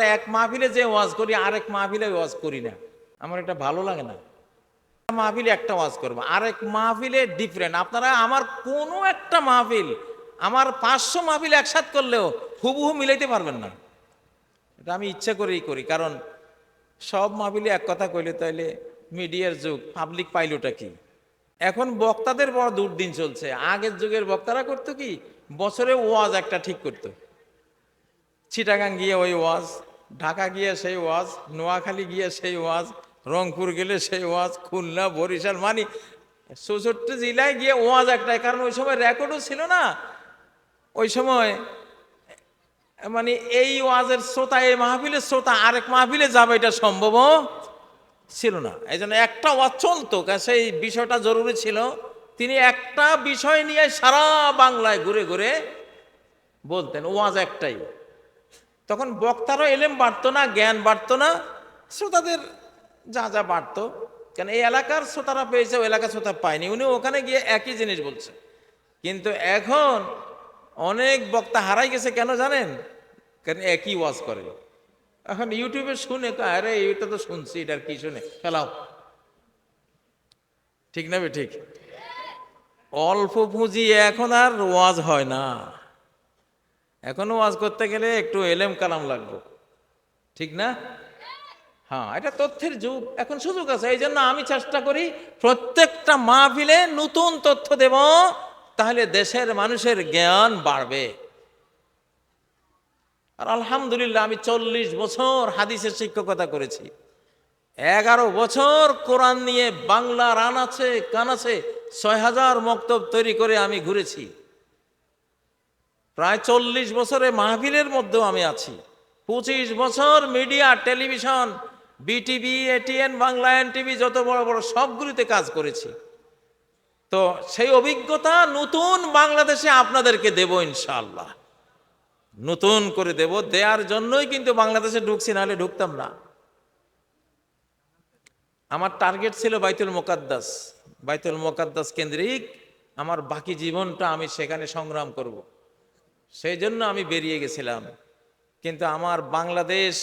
এক মাহফিলে যে ওয়াজ করি, আরেক মাহফিলে ওয়াজ করি না। আমার এটা ভালো লাগে না। মাহফিলে একটা ওয়াজ করব, আরেক মাহফিলে ডিফারেন্ট আপনারা আমার কোনো একটা মাহফিল, আমার পাঁচশো মাহফিল একসাথ করলেও হুবহু মিলাইতে পারবেন না। এটা আমি ইচ্ছা করেই করি, কারণ সব মাহফিলে এক কথা কইলে তাইলে মিডিয়ার যুগ পাবলিক পাইলোটা কি? এখন বক্তাদের বড় দুর্দিন চলছে। আগের যুগের বক্তারা করতো কি, বছরে ওয়াজ একটা ঠিক করতো। চিটাগাং গিয়ে ওই ওয়াজ ঢাকা গিয়ে সেই ওয়াজ, নোয়াখালী গিয়ে সেই ওয়াজ, রংপুর গেলে সেই ওয়াজ, খুলনা, বরিশাল মানে চৌষট্টি জেলায় গিয়ে ওয়াজ একটাই কারণ ওই সময় রেকর্ডও ছিল না। ওই সময় মানে এই ওয়াজের শ্রোতা, এই মাহফিলের শ্রোতা আরেক মাহফিলে যাবে, এটা সম্ভব ছিল না। এই জন্য একটা ওয়াজ চলতো সেই বিষয়টা জরুরি ছিল। তিনি একটা বিষয় নিয়ে সারা বাংলায় ঘুরে ঘুরে বলতেন, ওয়াজ একটাই। তখন বক্তারও এলেম বাড়তো না জ্ঞান বাড়তো না শ্রোতাদের যা যা বাড়তো। কেন এই এলাকার শ্রোতারা পেয়েছে ওই এলাকার শ্রোতা পায়নি। উনি ওখানে গিয়ে একই জিনিস বলছে। কিন্তু এখন অনেক বক্তা হারাই গেছে কেন জানেন? কেন একই ওয়াজ করে। এখন ইউটিউবে শুনে কয়, আরে এটা তো শুনছি এটার কি শুনে? ফেলাও। ঠিক না ঠিক? অল্প পুঁজি এখন আর ওয়াজ হয় না। এখনও ওয়াজ করতে গেলে একটু এলেম কালাম লাগবে। ঠিক না? হ্যাঁ এটা তথ্যের যুগ, এখন সুযোগ আছে। এই জন্য আমি চেষ্টা করি প্রত্যেকটা মাহফিলে নতুন তথ্য দেব, তাহলে দেশের মানুষের জ্ঞান বাড়বে। আর আলহামদুলিল্লাহ, আমি চল্লিশ বছর হাদিসের শিক্ষকতা করেছি। এগারো বছর কোরআন নিয়ে বাংলা রান আছে, কান আছে, ছয় হাজার মক্তব তৈরি করে আমি ঘুরেছি। প্রায় চল্লিশ বছরে মাহফিলের মধ্যেও আমি আছি। পঁচিশ বছর media, television, BTV, ATN, Bangla N TV যত বড় বড় সবগুলিতে কাজ করেছি। তো সেই অভিজ্ঞতা নতুন বাংলাদেশে আপনাদেরকে দেব ইনশাল্লাহ নতুন করে দেব, দেওয়ার জন্যই কিন্তু বাংলাদেশে ঢুকছি, নাহলে ঢুকতাম না। আমার টার্গেট ছিল বাইতুল মোকাদ্দাস। বাইতুল মোকাদ্দাস কেন্দ্রিক আমার বাকি জীবনটা আমি সেখানে সংগ্রাম করব। সেই জন্য আমি বেরিয়ে গেছিলাম। কিন্তু আমার বাংলাদেশ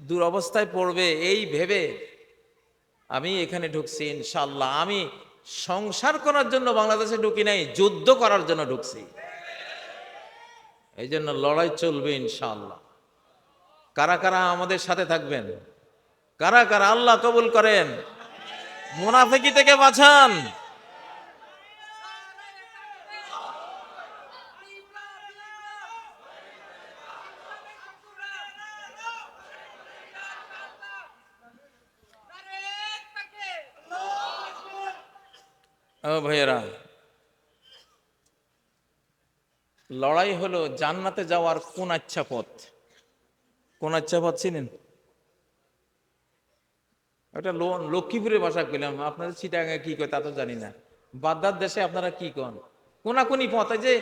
দুরবস্থায় পড়বে এই ভেবে আমি এখানে ঢুকছি ইনশাল্লাহ আমি সংসার করার জন্য বাংলাদেশে ঢুকি নাই, যুদ্ধ করার জন্য ঢুকছি। এই জন্য লড়াই চলবে ইনশাল্লাহ কারা কারা আমাদের সাথে থাকবেন? কারা কারা আল্লাহ কবুল করেন? মুনাফিকি থেকে বাঁচান। ও ভাইয়েরা, লড়াই হলো জান্নাতে যাওয়ার কোন আচ্ছা পথ? কোন আচ্ছা পথ চিনেন? একটা লো- লক্ষ্মীপুরের ভাষা কইলাম আপনাদের চিটাঙ্গে কি কয় তা তো জানি না। বাদ্দার দেশে আপনারা কি কন? কোনাকুনি পথ যে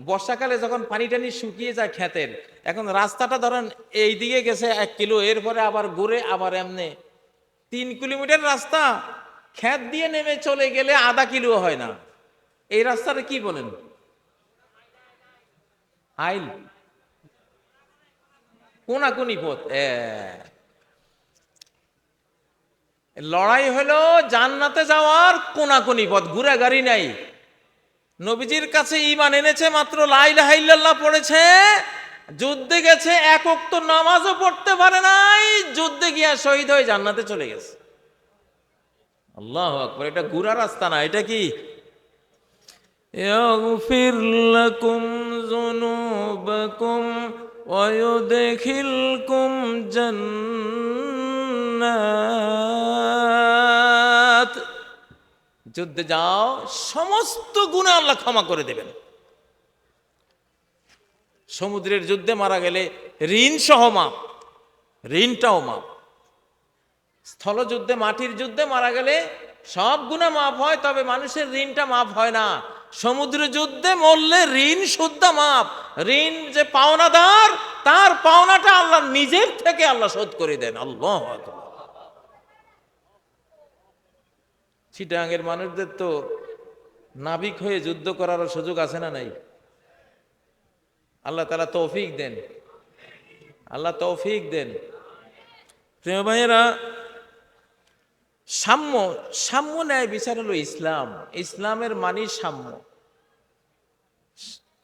বর্ষাকালে যখন পানি টানি শুকিয়ে যায় ক্ষেতের, এখন রাস্তাটা ধরেন এই দিকে গেছে এক কিলো, এরপরে আবার ঘুরে আবার এমনি। তিন কিলোমিটার রাস্তা ক্ষেত দিয়ে নেমে চলে গেলে আধা কিলো হয় না। এই রাস্তাটা কি বলেন? আইল কোনাকুনি পথ লড়াই হলো জান্নাতে যাওয়ার কোনাকুনি পথ ঘুরে গাড়ি নাই। নবীজির কাছে ইমান এনেছে, মাত্র লাইলাহাইল্লাহ পড়েছে। যুদ্ধে গেছে একক তো নামাজও পড়তে পারে নাই, যুদ্ধে গিয়া শহীদ হয়ে জান্নাতে চলে গেছে। আল্লাহ আকবর এটা ঘুরা রাস্তা না এটা কি يغفر لكم ذنوبكم ويدخلكم جنات যুদ্ধে যাও সমস্ত গুণে আল্লাহ ক্ষমা করে দেবেন সমুদ্রের যুদ্ধে মারা গেলে ঋণ সহ মাপ ঋণটাও মাপ স্থলযুদ্ধে, মাটির যুদ্ধে মারা গেলে সব গুণা মাফ হয়, তবে মানুষের ঋণটা মাফ হয় না। সমুদ্র যুদ্ধে মরলে ঋণ শুদ্ধ মাপ ঋণ যে পাওনাদার, তার পাওনাটা আল্লাহ নিজের থেকে আল্লাহ শোধ করে দেন। আল্লাহ চিটাঙ্গের মানুষদের তো নাবিক হয়ে যুদ্ধ করারও সুযোগ আছে না নাই? আল্লাহ তারা তৌফিক দেন। আল্লাহ তৌফিক দেন। প্রিয় ভাইয়েরা সাম্য সাম্য ন্যায় বিচার হলো ইসলাম। ইসলামের মানি সাম্য।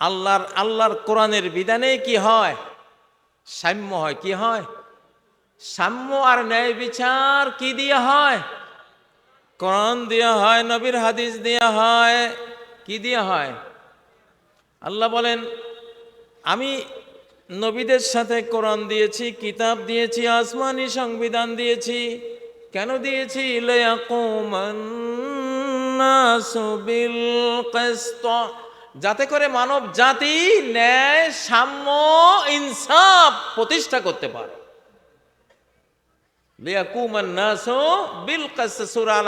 আল্লাহর আল্লাহর কোরআনের বিধানে কি হয়? সাম্য হয়, কি হয়? সাম্য আর ন্যায় বিচার কি দিয়ে হয়? কোরআন দেওয়া হয়, নবীর হাদিস দেওয়া হয়, কি দিয়ে হয়? আল্লাহ বলেন, আমি নবীদের সাথে কোরআন দিয়েছি, কিতাব দিয়েছি, আসমানি সংবিধান দিয়েছি কেন দিয়েছি। যাতে করে মানব জাতি ন্যায়, সাম্য, ইনসাফ প্রতিষ্ঠা করতে পারে।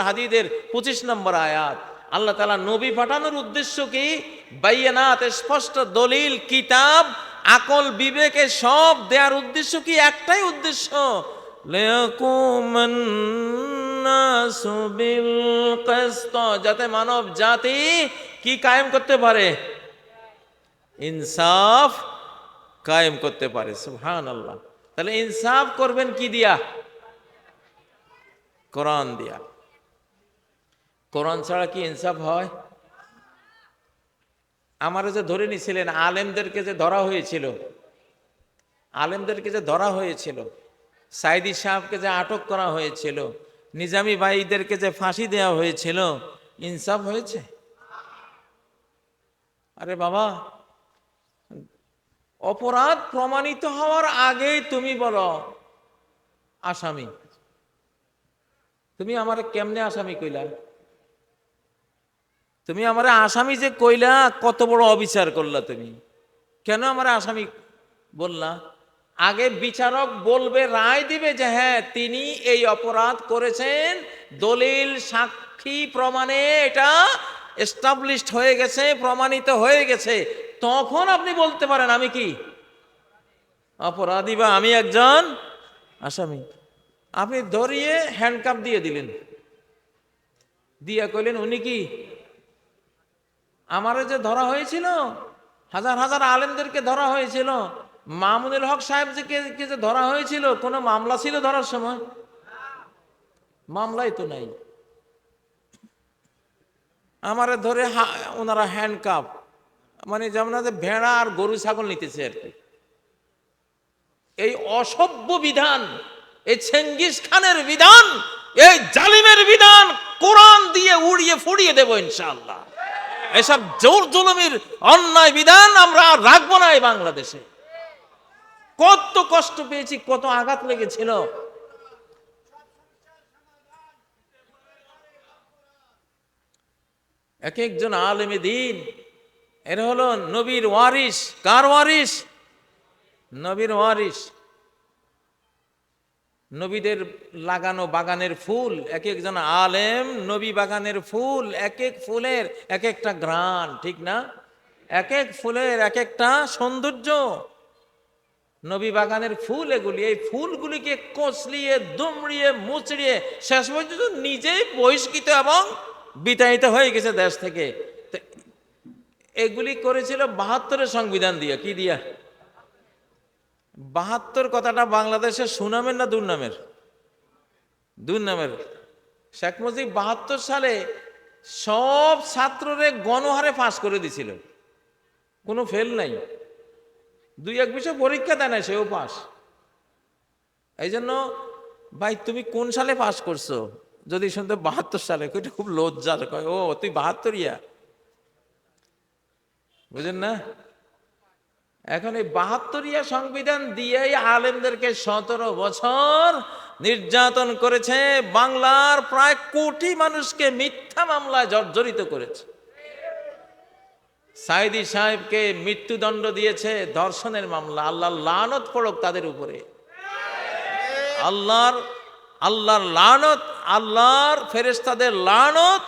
হাদিদের 25 নম্বর আয়াত। আল্লাহ তাআলা নবী উদ্দেশ্য কি? বাইয়ানাত স্পষ্ট দলিল, কিতাব, আকল, বিবেকে সব উদ্দেশ্য কি? একটাই উদ্দেশ্য। যাতে মানব জাতি কি কায়েম করতে পারে? ইনসাফ কায়েম করতে পারে সুহান আল্লাহ তাহলে ইনসাফ করবেন কি দিয়া? কোরআন দিয়া। কোরআন ছাড়া কি ইনসাফ হয়? আমার যে ধরে নিছিলেন, আলেমদেরকে যে ধরা হয়েছিল, আলেমদেরকে যে ধরা হয়েছিল সাইদি সাহেবকে যে আটক করা হয়েছিল, নিজামী ভাইদেরকে যে ফাঁসি দেওয়া হয়েছিল, ইনসাফ হয়েছে? আরে বাবা, অপরাধ প্রমাণিত হওয়ার আগেই তুমি বলো, আসামি। তুমি আমার কেমনে আসামি কইলা? তুমি আমার আসামি যে কইলা, কত বড় অবিচার করলা তুমি? কেন আমার আসামি বললা? আগে বিচারক বলবে, রায় দিবে যে হ্যাঁ তিনি এই অপরাধ করেছেন। দলিল, সাক্ষী প্রমাণে এটা এস্টাবলিশড হয়ে গেছে, প্রমাণিত হয়ে গেছে। তখন আপনি বলতে পারেন, আমি কি? অপরাধী বা আমি একজন আসামি। আপনি ধরিয়ে হ্যান্ডকাপ দিয়ে দিলেন। দিয়া কইলেন, উনি কি? আমারে যে ধরা হয়েছিল, হাজার হাজার আলেমদেরকে ধরা হয়েছিল মামুনুল হক সাহেব যে কে- যে ধরা হয়েছিল, কোনো মামলা ছিল ধরার সময়? মামলাই তো নাই। আমারে ধরে ওনারা হ্যান্ডকাপ মানে যেমন ভেড়া আর গরু, ছাগল নিতেছে আর কি। এই অসভ্য বিধান, এই চেঙ্গিস খানের বিধান, এই জালিমের বিধান কোরআন দিয়ে উড়িয়ে ফুড়িয়ে দেব ইনশাআল্লাহ। এসব জোর জুলুমির অন্যায় বিধান আমরা রাখব না এই বাংলাদেশে। কত কষ্ট পেয়েছি, কত আঘাত লেগেছিল। এক একজন আলেমে দিন, এর হলো নবীর ওয়ারিস কার ওয়ারিস নবীর ওয়ারিস নবীদের লাগানো বাগানের ফুল, এক একজন আলেম নবী বাগানের ফুল, এক এক ফুলের এক একটা ঘ্রাণ, ঠিক না? এক এক ফুলের এক একটা সৌন্দর্য। নবী বাগানের ফুল এগুলি, এই ফুলগুলিকে কচলিয়ে, দুমড়িয়ে, মুচড়িয়ে শেষ পর্যন্ত নিজেই বহিষ্কৃত এবং বিতাড়িত হয়ে গেছে দেশ থেকে। এগুলি করেছিল বাহাত্তরের সংবিধান দিয়া, কি দিয়া? বাহাত্তর কথাটা বাংলাদেশের সুনামের না দুর্নামের? দুর্নামের। শেখ মুজিব বাহাত্তর সালে সব ছাত্ররে গণহারে পাস করে দিছিল। কোনো ফেল নাই। দুই এক বিষয় পরীক্ষা দেয় না সেও পাস। এই জন্য ভাই, তুমি কোন সালে পাস করছ? যদি শুনতে বাহাত্তর সালে খুব লজ্জার, কয়, ও, তুই বাহাত্তর ইয়া। বুঝেন না? এখন এই বাহাত্তরিয়া সংবিধান দিয়েই আলেমদেরকে সতেরো বছর নির্যাতন করেছে, বাংলার প্রায় কোটি মানুষকে মিথ্যা মামলায় জর্জরিত করেছে। সাইদি সাহেবকে মৃত্যুদণ্ড দিয়েছে ধর্ষণের মামলা। আল্লাহ লানত পড়ক তাদের উপরে। আল্লাহর আল্লাহর লানত, আল্লাহর ফেরেশতাদের লানত,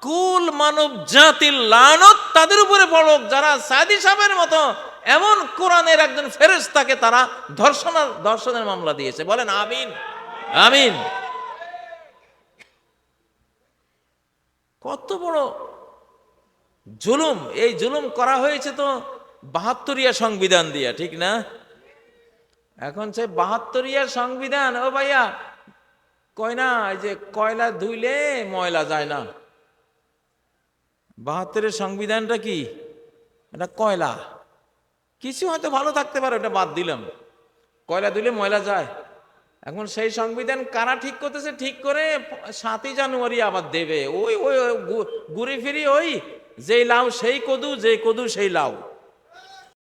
কুল মানব জাতির লানত তাদের উপরে পড়ক। যারা সাইদি সাহেবের মতো এমন কোরআনের একজন ফেরেশতাকে তারা ধর্ষণের ধর্ষণের মামলা দিয়েছে। বলেন আমিন। আমিন। কত বড় জুলুম, এই জুলুম করা হয়েছে তো বাহাত্তরিয়া সংবিধান দিয়া, ঠিক না? এখন সে বাহাত্তরিয়া সংবিধান, ও ভাইয়া, কয় না যে কয়লা ধুইলে ময়লা যায় না। বাহাত্তরের সংবিধানটা কি? এটা কয়লা। কিছু হয়তো ভালো থাকতে পারে, ওটা বাদ দিলাম। কয়লা দিলে ময়লা যায়। এখন সেই সংবিধান কারা ঠিক করতেছে, ঠিক করে সাতই জানুয়ারি আবার দেবে। ওই ওই ঘুরে ফিরি ওই যেই লাউ সেই কদু যেই কদু সেই লাউ।